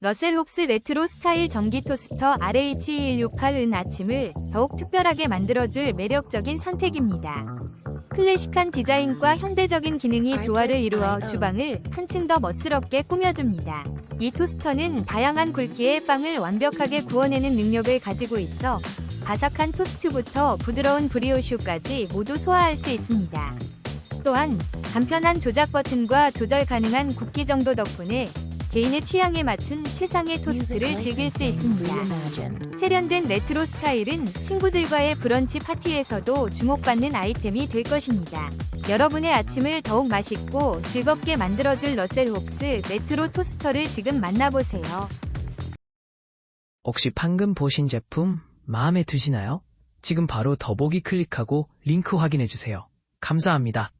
러셀 홉스 레트로 스타일 전기 토스터 RH2168은 아침을 더욱 특별하게 만들어줄 매력적인 선택입니다. 클래식한 디자인과 현대적인 기능이 조화를 이루어 주방을 한층 더 멋스럽게 꾸며줍니다. 이 토스터는 다양한 굵기의 빵을 완벽하게 구워내는 능력을 가지고 있어 바삭한 토스트부터 부드러운 브리오슈까지 모두 소화할 수 있습니다. 또한 간편한 조작 버튼과 조절 가능한 굽기 정도 덕분에 개인의 취향에 맞춘 최상의 토스트를 즐길 수 있습니다. 세련된 레트로 스타일은 친구들과의 브런치 파티에서도 주목받는 아이템이 될 것입니다. 여러분의 아침을 더욱 맛있고 즐겁게 만들어줄 러셀 홉스 레트로 토스터를 지금 만나보세요. 혹시 방금 보신 제품 마음에 드시나요? 지금 바로 더보기 클릭하고 링크 확인해주세요. 감사합니다.